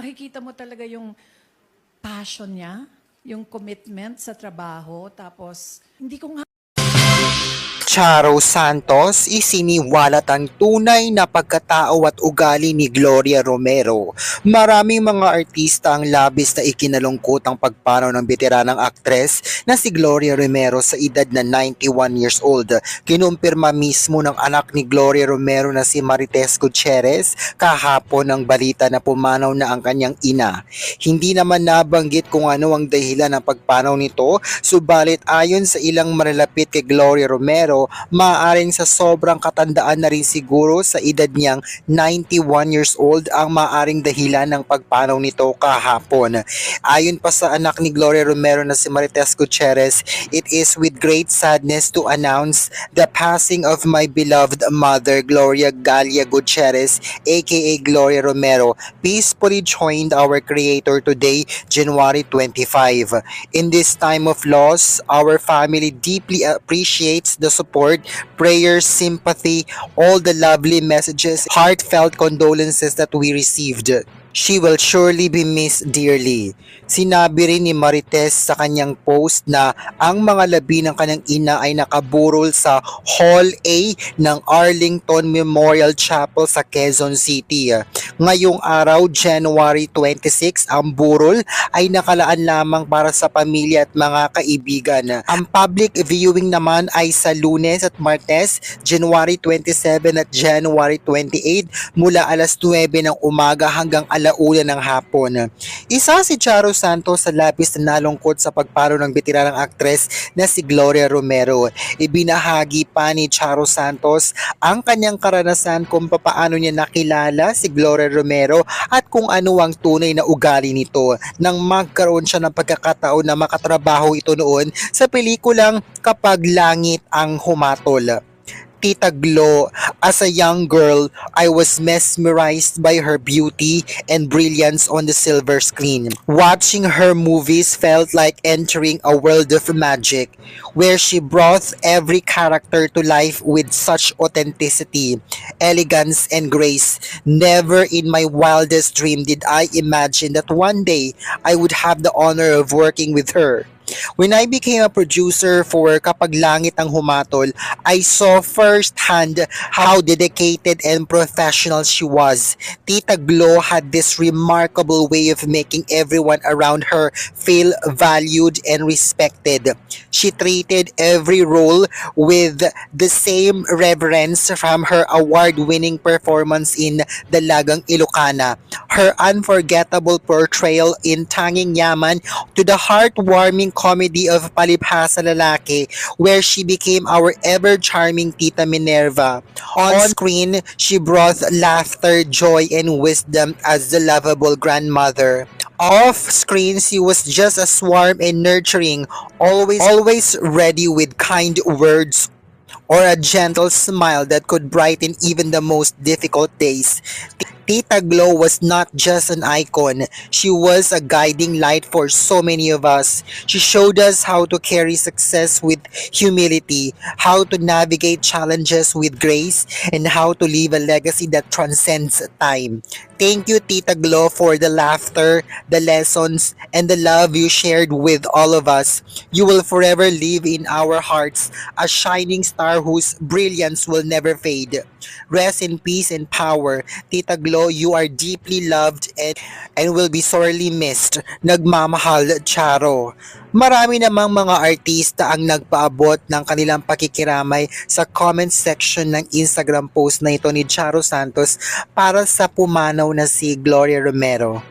nakikita mo talaga yung passion niya, yung commitment sa trabaho. Tapos, hindi ko nga Charo Santos isiniwalat ang tunay na pagkatao at ugali ni Gloria Romero. Maraming mga artista ang labis na ikinalungkot ang pagpanaw ng veteranang aktres na si Gloria Romero sa edad na 91 years old. Kinumpirma mismo ng anak ni Gloria Romero na si Marites Gutierrez kahapon ng balita na pumanaw na ang kanyang ina. Hindi naman nabanggit kung ano ang dahilan ng pagpanaw nito, subalit ayon sa ilang malalapit kay Gloria Romero, maaaring sa sobrang katandaan na rin siguro sa edad niyang 91 years old ang maaaring dahilan ng pagpanaw nito kahapon. Ayon pa sa anak ni Gloria Romero na si Marites Gutierrez, it is with great sadness to announce the passing of my beloved mother Gloria Galia Gutierrez aka Gloria Romero peacefully joined our creator today January 25. In this time of loss, our family deeply appreciates the support, prayers, sympathy, all the lovely messages, heartfelt condolences that we received. She will surely be missed dearly. Sinabi rin ni Marites sa kanyang post na ang mga labi ng kanyang ina ay nakaburol sa Hall A ng Arlington Memorial Chapel sa Quezon City. Ngayong araw, January 26, ang burol ay nakalaan lamang para sa pamilya at mga kaibigan. Ang public viewing naman ay sa lunes at martes, January 27 at January 28 mula alas 9 ng umaga hanggang alauna ng hapon. Isa si Charo Santos sa labis na nalungkot sa pagparo ng veteranang aktres na si Gloria Romero. Ibinahagi pa ni Charo Santos ang kanyang karanasan kung papaano niya nakilala si Gloria Romero at kung ano ang tunay na ugali nito nang magkaroon siya ng pagkakataon na makatrabaho ito noon sa pelikulang Kapag Langit ang Humatol. Tita Glo, as a young girl, I was mesmerized by her beauty and brilliance on the silver screen. Watching her movies felt like entering a world of magic, where she brought every character to life with such authenticity, elegance, and grace. Never in my wildest dream did I imagine that one day I would have the honor of working with her. When I became a producer for Kapag Langit ang Humatol, I saw firsthand how dedicated and professional she was. Tita Glo had this remarkable way of making everyone around her feel valued and respected. She treated every role with the same reverence from her award-winning performance in Dalagang Ilocana, her unforgettable portrayal in Tanging Yaman to the heartwarming comedy of Palibhasa Lalaki where she became our ever-charming Tita Minerva. On screen, she brought laughter, joy, and wisdom as the lovable grandmother. Off screen, she was just as warm and nurturing, always always ready with kind words or a gentle smile that could brighten even the most difficult days. Tita Glow was not just an icon, she was a guiding light for so many of us. She showed us how to carry success with humility, how to navigate challenges with grace, and how to leave a legacy that transcends time. Thank you, Tita Glow, for the laughter, the lessons, and the love you shared with all of us. You will forever live in our hearts, a shining star whose brilliance will never fade. Rest in peace and power. Tita Glow, you are deeply loved and, and will be sorely missed. Nagmamahal, Charo. Marami namang mga artista ang nagpaabot ng kanilang pakikiramay sa comment section ng Instagram post na ito ni Charo Santos para sa pumanaw na si Gloria Romero.